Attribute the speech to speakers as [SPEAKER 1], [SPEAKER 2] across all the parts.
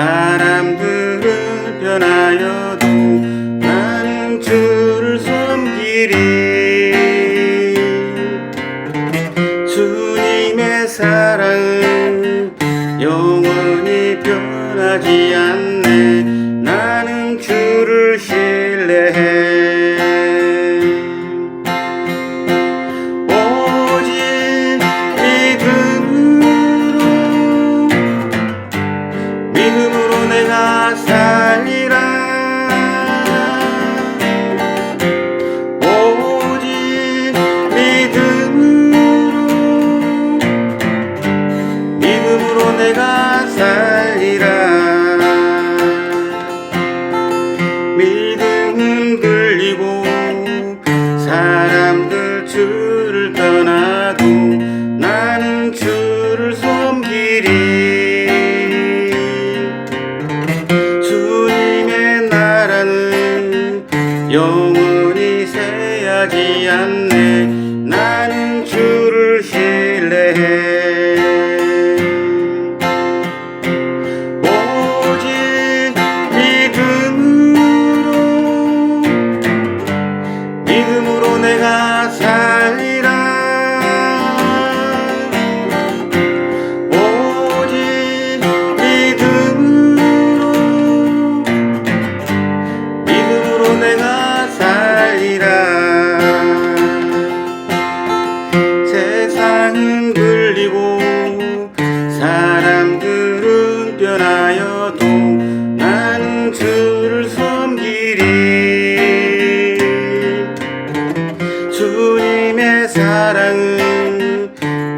[SPEAKER 1] 사람들은 변하여도 나는 주를 섬기리. 주님의 사랑은 영원히 변하지 않네. 주를 섬기리. 주님의 나라는 영원히 새하지 않네 내가 살리라. 세상은 들리고 사람들은 변하여도 나는 주를 섬기리. 주님의 사랑은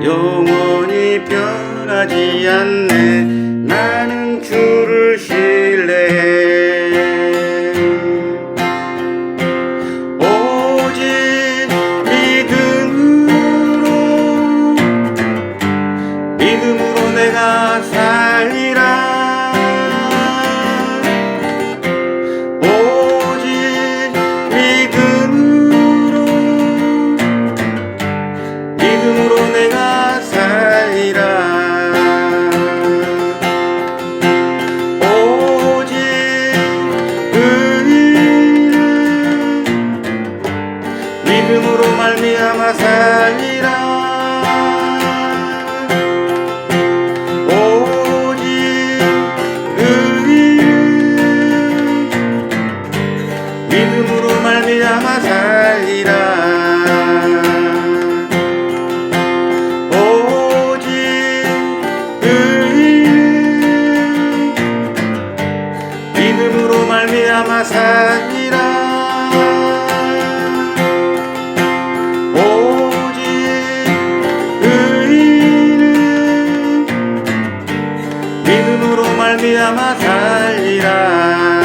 [SPEAKER 1] 영원히 변하지 않네. 나는 주를 믿음으로 내가 살리라. 오직 믿음으로 믿음으로 내가 살리라. 오직 의를 믿음으로 말미암아 살리라 믿음으로 말미암아 살리라. 오직 의를 믿음으로 말미암아 살리라. 오직 의를 믿음으로 말미암아 살리라